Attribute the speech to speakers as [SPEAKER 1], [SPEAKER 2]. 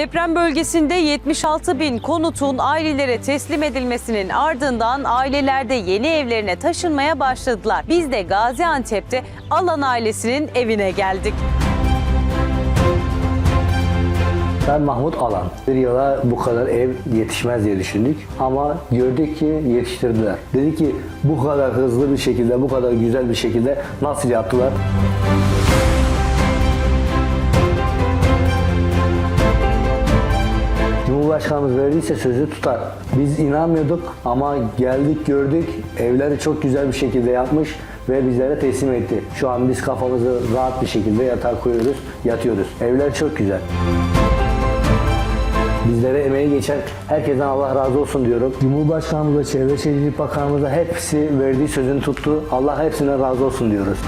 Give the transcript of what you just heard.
[SPEAKER 1] Deprem bölgesinde 76 bin konutun ailelere teslim edilmesinin ardından aileler de yeni evlerine taşınmaya başladılar. Biz de Gaziantep'te Alan ailesinin evine geldik.
[SPEAKER 2] Ben Mahmut Alan. Bir yıla bu kadar ev yetişmez diye düşündük ama gördük ki yetiştirdiler. Dedi ki bu kadar hızlı bir şekilde, bu kadar güzel bir şekilde nasıl yaptılar? Cumhurbaşkanımız verdiyse sözü tutar. Biz inanmıyorduk ama geldik gördük evleri çok güzel bir şekilde yapmış ve bizlere teslim etti. Şu an biz kafamızı rahat bir şekilde yatağa koyuyoruz, yatıyoruz. Evler çok güzel. Bizlere emeği geçen herkesten Allah razı olsun diyorum. Cumhurbaşkanımıza, Çevre Şehircilik Bakanımıza hepsi verdiği sözünü tuttu. Allah hepsine razı olsun diyoruz.